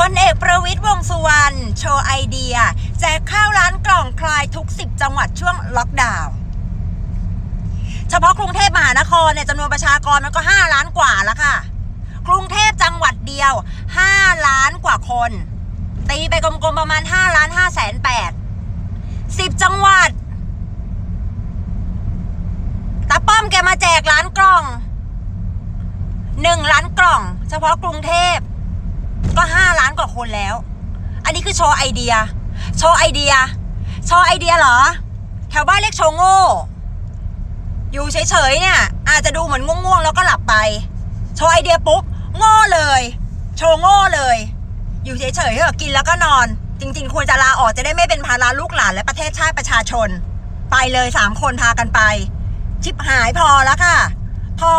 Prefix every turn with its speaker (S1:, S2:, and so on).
S1: พลเอกประวิตยวงสุวรรณโชว์ไอเดีย แจกข้าวร้านกล่องคลายทุก 10 จังหวัดช่วงล็อกดาวน์เฉพาะกรุงเทพมหานครเนี่ยจำนวนประชากรมันก็ 5 ล้านกว่าแล้วค่ะ กรุงเทพจังหวัดเดียว 5 ล้านกว่าคน ตีไปกลมๆประมาณ 5 ล้าน5แสน8 10 จังหวัดตาป้อมแกมาแจกร้านกล่องหนึ่งล้านกล่อง เฉพาะกรุงเทพ ก็ห้าล้านกว่า คนแล้ว อันนี้คือโชว์ไอเดีย โชว์ไอเดีย โชว์ไอเดียเหรอ แถวบ้านเรียกโชว์โง่ อยู่เฉยๆเนี่ย อาจจะดูเหมือนง่วงๆแล้วก็หลับไป โชว์ไอเดียปุ๊บโง่เลย โชว์โง่เลย อยู่เฉยๆเถอกินแล้วก็นอน จริง ๆ ควรจะลาออกจะได้ไม่เป็นภาระลูกหลานและประเทศชาติประชาชน ไปเลยสามคนพากันไป ชิบหายพอแล้วค่ะ พอ